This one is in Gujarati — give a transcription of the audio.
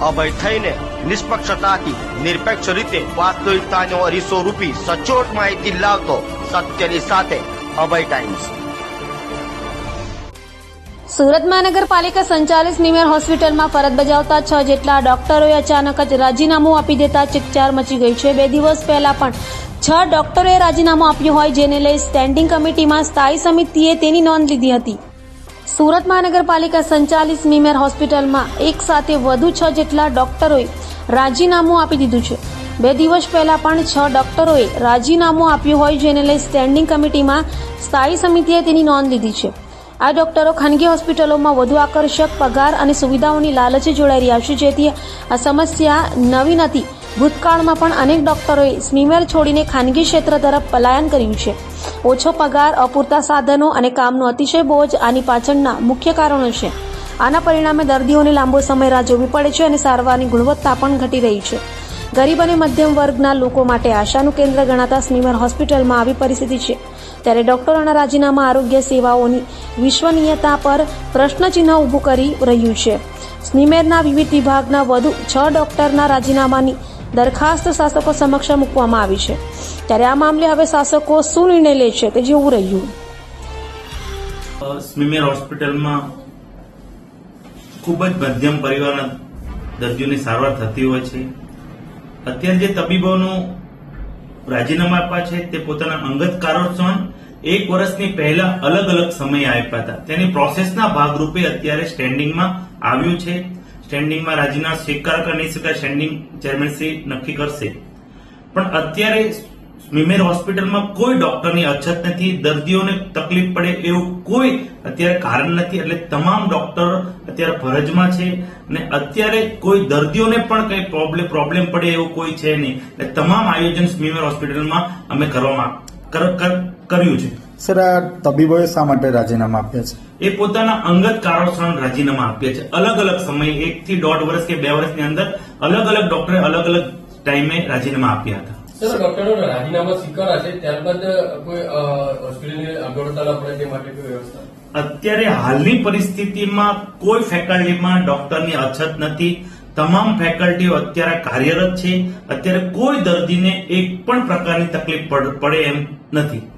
અભય થઈને નિષ્પક્ષતાથી, નિરપેક્ષ રીતે વાસ્તવિકતાનો અરીસો રૂપી સચોટ માહિતી લાવતો સત્યની સાથે અભય ટાઈમ્સ સુરત મહાનગરપાલિકા સંચાલિત નિમેર હોસ્પિટલમાં ફરજ બજાવતા છ જેટલા ડોક્ટરોએ અચાનક જ રાજીનામું આપી દેતા ચિકચાર મચી ગઈ છે. બે દિવસ પહેલા પણ છ ડોક્ટરોએ રાજીનામું આપ્યું હોય જેને લઈ સ્ટેન્ડિંગ કમિટીમાં સ્થાયી સમિતિએ તેની નોંધ લીધી હતી. સુરત મહાનગરપાલિકા સંચાલિત નિમેર હોસ્પિટલમાં એક સાથે વધુ છ જેટલા ડોક્ટરોએ રાજીનામું આપી દીધું છે. બે દિવસ પહેલા પણ છ ડોક્ટરોએ રાજીનામું આપ્યું હોય જેને લઈ સ્ટેન્ડિંગ કમિટીમાં સ્થાયી સમિતિએ તેની નોંધ લીધી છે. આ ડોક્ટરો ખાનગી હોસ્પિટલોમાં વધુ આકર્ષક પગાર અને સુવિધાઓની લાલચે જોડાઈ રહ્યા છે, જેથી આ સમસ્યા નવી નથી. ભૂતકાળમાં પણ અનેક ડોક્ટરોએ સ્મીમેર છોડીને ખાનગી ક્ષેત્ર તરફ પલાયન કર્યું છે. ઓછો પગાર, અપૂરતા સાધનો અને કામનો અતિશય બોજ આની પાછળના મુખ્ય કારણો છે. આના પરિણામે દર્દીઓને લાંબો સમય રાહ જોવી પડે છે અને સારવારની ગુણવત્તા પણ ઘટી રહી છે. ગરીબ અને મધ્યમ વર્ગના લોકો માટે આશાનું કેન્દ્ર ગણાતા સ્મીમર હોસ્પિટલમાં આવી પરિસ્થિતિ છે. ત્યારે ડોક્ટરોના રાજીનામા આરોગ્ય સેવાઓની વિશ્વનીયતા પર પ્રશ્નચિહ્ન ઊભું કરી રહ્યું છે. સ્નીમેરના વિવિધ વિભાગના વધુ છ ડોક્ટરના રાજીનામાની દરખાસ્ત શાસકો સમક્ષ મૂકવામાં આવી છે. ત્યારે આ મામલે હવે શાસકો શું નિર્ણય લે છે તે જોવું રહ્યું? સ્મીમેર હોસ્પિટલમાં ખૂબ જ મધ્યમ પરિવારના દર્દીઓની સારવાર થતી હોય છે. અત્યારે જે તબીબોનું રાજીનામા આપ્યા છે તે પોતાના અંગત કારણોસર એક વર્ષની પહેલા અલગ અલગ સમય આપ્યા હતા. તેની પ્રોસેસના ભાગરૂપે અત્યારે સ્ટેન્ડિંગમાં આવ્યું છે. સ્ટેન્ડિંગમાં રાજીનામા સ્વીકાર કે નહીં સ્વીકાર સ્ટેન્ડિંગ ચેરમેનશ્રી નક્કી કરશે. પણ અત્યારે સ્મીમેર હોસ્પિટલમાં કોઈ ડોક્ટરની અછત નથી, દર્દીઓને તકલીફ પડે એવું કોઈ અત્યારે કારણ નથી, એટલે તમામ ડોક્ટર અત્યારે ફરજમાં છે અને અત્યારે કોઈ દર્દીઓને પણ કઈ પ્રોબ્લેમ પ્રોબ્લેમ પડે એવું કોઈ છે નહીં. એટલે તમામ આયોજન સ્મીમેર હોસ્પિટલમાં અમે કરવામાં કર- કર- કર્યું છે. સર આ તબીબોએ શા માટે રાજીનામા આપ્યા છે? એ પોતાના અંગત કારણોસર રાજીનામા આપ્યા છે. અલગ અલગ સમયે એક થી દોઢ વર્ષ કે બે વર્ષની અંદર અલગ અલગ ડોક્ટરે અલગ અલગ ટાઈમે રાજીનામા આપ્યા હતા. સર ડોક્ટરો રાજીનામા સ્વીકારા છે ત્યારબાદ કોઈ હોસ્પિટલની અગવડતા પડે તે માટે કોઈ વ્યવસ્થા? અત્યારે હાલની પરિસ્થિતિમાં કોઈ ફેકલ્ટીમાં ડોક્ટરની અછત નથી. તમામ ફેકલ્ટીઓ અત્યારે કાર્યરત છે. અત્યારે કોઈ દર્દીને એક પણ પ્રકારની તકલીફ પડ- પડે એમ નથી.